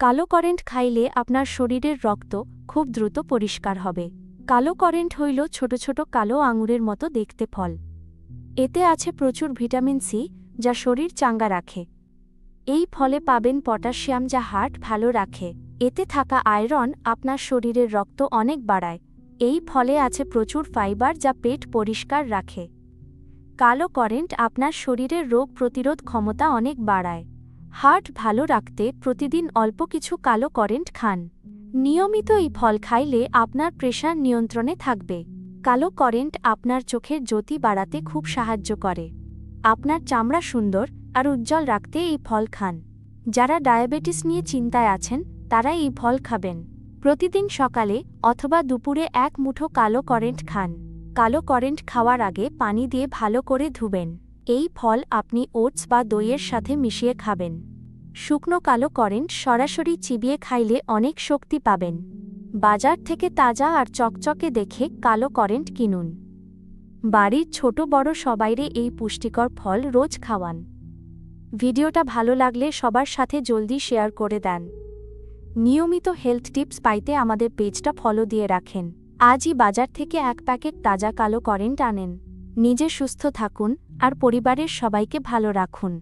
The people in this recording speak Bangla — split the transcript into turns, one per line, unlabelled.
কালো কারেন্ট খাইলে আপনার শরীরের রক্ত খুব দ্রুত পরিষ্কার হবে। কালো কারেন্ট হইল ছোট ছোট কালো আঙুরের মতো দেখতে ফল। এতে আছে প্রচুর ভিটামিন সি, যা শরীর চাঙ্গা রাখে। এই ফলে পাবেন পটাশিয়াম, যা হার্ট ভালো রাখে। এতে থাকা আয়রন আপনার শরীরের রক্ত অনেক বাড়ায়। এই ফলে আছে প্রচুর ফাইবার, যা পেট পরিষ্কার রাখে। কালো কারেন্ট আপনার শরীরের রোগ প্রতিরোধ ক্ষমতা অনেক বাড়ায়। হার্ট ভালো রাখতে প্রতিদিন অল্প কিছু কালো কারেন্ট খান। নিয়মিত এই ফল খাইলে আপনার প্রেশার নিয়ন্ত্রণে থাকবে। কালো কারেন্ট আপনার চোখের জ্যোতি বাড়াতে খুব সাহায্য করে। আপনার চামড়া সুন্দর আর উজ্জ্বল রাখতে এই ফল খান। যারা ডায়াবেটিস নিয়ে চিন্তায় আছেন, তারা এই ফল খাবেন। প্রতিদিন সকালে অথবা দুপুরে এক মুঠো কালো কারেন্ট খান। কালো কারেন্ট খাওয়ার আগে পানি দিয়ে ভালো করে ধুবেন। এই ফল আপনি ওটস বা দইয়ের সাথে মিশিয়ে খাবেন। শুকনো কালো কারেন্ট সরাসরি চিবিয়ে খাইলে অনেক শক্তি পাবেন। বাজার থেকে তাজা আর চকচকে দেখে কালো করেন্ট কিনুন। বাড়ির ছোট বড় সবাইরে এই পুষ্টিকর ফল রোজ খাওয়ান। ভিডিওটা ভালো লাগলে সবার সাথে জলদি শেয়ার করে দেন। নিয়মিত হেলথ টিপস পাইতে আমাদের পেজটা ফলো দিয়ে রাখেন। আজই বাজার থেকে এক প্যাকেট তাজা কালো করেন্ট আনেন। নিজে সুস্থ থাকুন আর পরিবারের সবাইকে ভালো রাখুন।